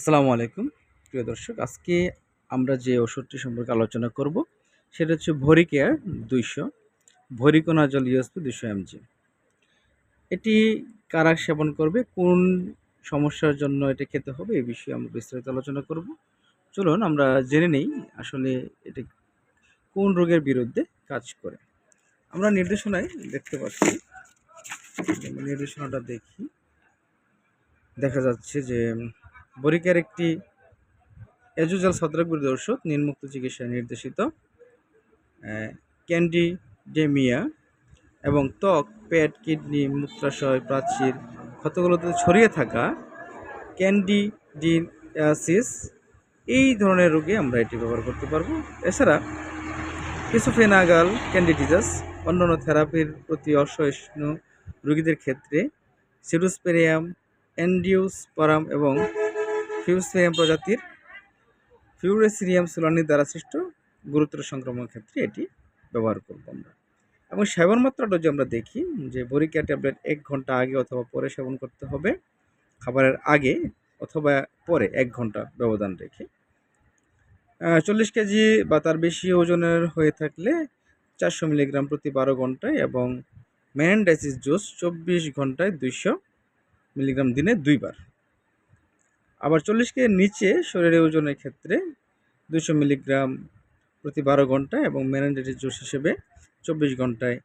আসসালামু আলাইকুম। প্রিয় দর্শক, আজকে আমরা যে ওষুধটি সম্পর্কে আলোচনা করব, সেটা হচ্ছে ভরি কেয়ার দুইশো, ভরিকোনাজল ইউএসপি দুশো এমজি। এটি কারা সেবন করবে, কোন সমস্যার জন্য এটা খেতে হবে এ বিষয়ে আমরা বিস্তারিত আলোচনা করব। চলুন, আমরা জেনে নেই আসলে এটি কোন রোগের বিরুদ্ধে কাজ করে। আমরা নির্দেশনায় দেখতে পাচ্ছি নির্দেশনাটা দেখি। দেখা যাচ্ছে যে বরিকের একটি এজুজাল ছত্রাক বিরোধী ওষুধ নির্মুক্ত চিকিৎসায় নির্দেশিত ক্যান্ডিডেমিয়া এবং ত্বক, পেট, কিডনি, মূত্রাশয়, প্রাচীর ক্ষতগুলোতে ছড়িয়ে থাকা ক্যান্ডিডিয়াসিস, এই ধরনের রোগে আমরা এটি ব্যবহার করতে পারব। এছাড়া কিছু ফেনাগাল ক্যান্ডিডিজাস, অন্যান্য থেরাপির প্রতি অসহিষ্ণু রোগীদের ক্ষেত্রে সিডোস্পেরিয়াম অ্যান্ডিওস্পারাম এবং ফিউসেরিয়াম প্রজাতির ফিউরেসিরিয়াম সুলানি দ্বারা সৃষ্ট গুরুতর সংক্রমণ ক্ষেত্রে এটি ব্যবহার করব আমরা। এবং সেবন মাত্রা ডোজে আমরা দেখি, যে বরিকা ট্যাবলেট এক ঘণ্টা আগে অথবা পরে সেবন করতে হবে, খাবারের আগে অথবা পরে এক ঘণ্টা ব্যবধান রেখে। চল্লিশ কেজি বা তার বেশি ওজনের হয়ে থাকলে চারশো মিলিগ্রাম প্রতি বারো ঘন্টায় এবং ম্যানডাইসিস জুস চব্বিশ ঘন্টায় দুইশো মিলিগ্রাম দিনে দুইবার। আবার চল্লিশ কেজির নিচে শরীরের ওজনের ক্ষেত্রে দুশো মিলিগ্রাম প্রতি বারো ঘণ্টা এবং ম্যানেন্ডেটের জুস হিসেবে চব্বিশ ঘন্টায়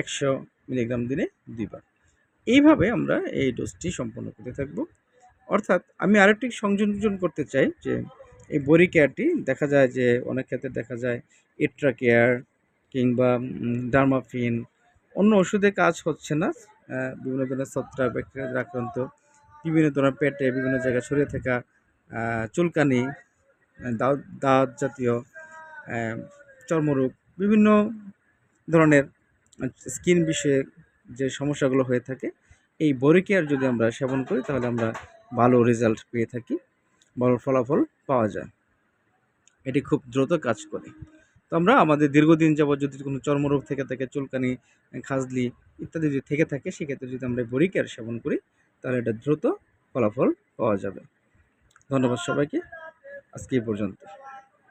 একশো মিলিগ্রাম দিনে দুইবার। এইভাবে আমরা এই ডোজটি সম্পন্ন করতে থাকব। অর্থাৎ আমি আরেকটি সংযোজন করতে চাই যে এই বরি কেয়ারটি দেখা যায় যে অনেক ক্ষেত্রে দেখা যায় ইট্রা কেয়ার কিংবা ডার্মাফিন, অন্য ওষুধে কাজ হচ্ছে না। বিভিন্ন ধরনের ছত্রাক ব্যাকটেরিয়াদের আক্রান্ত বিভিন্ন ধরনের পেটে বিভিন্ন জায়গায় ছড়িয়ে থাকা চুলকানি দাঁত দাঁত জাতীয় চর্মরোগ, বিভিন্ন ধরনের স্কিন বিষয়ে যে সমস্যাগুলো হয়ে থাকে, এই বরিকেয়ার যদি আমরা সেবন করি, তাহলে আমরা ভালো রেজাল্ট পেয়ে থাকি, ভালো ফলাফল পাওয়া যায়। এটি খুব দ্রুত কাজ করে। তো আমরা আমাদের দীর্ঘদিন যাবৎ যদি কোনো চর্মরোগ থেকে থাকে, চুলকানি, খাজলি ইত্যাদি যদি থেকে থাকে, সেক্ষেত্রে যদি আমরা বরিকেয়ার সেবন করি তাহলে এটা দ্রুত ফলাফল পাওয়া যাবে। ধন্যবাদ সবাইকে। আজকে এই পর্যন্ত।